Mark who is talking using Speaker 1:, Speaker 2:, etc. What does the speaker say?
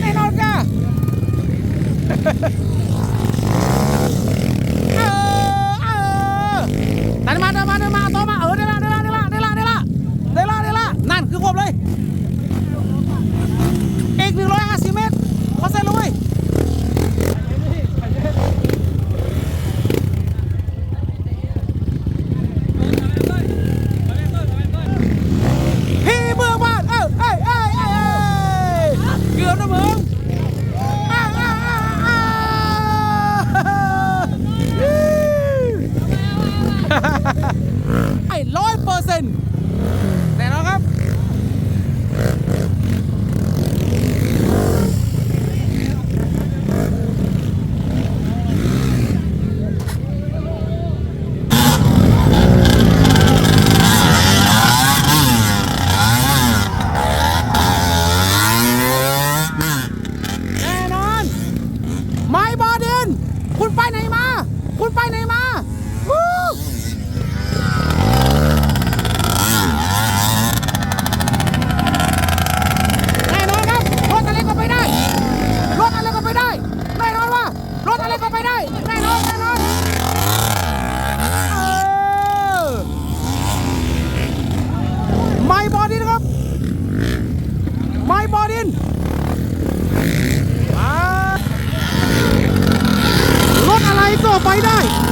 Speaker 1: แน่นอนจ้า ไปไหนมา คุณไปไหนมาแน่นอนครับรถอะไรก็ไปได้ รถอะไรก็ไปได้ แน่นอนว่ารถอะไรก็ไปได้ แน่นอนแน่นอนไม่บอดินครับ ไม่บอดิน โซ่ไปได้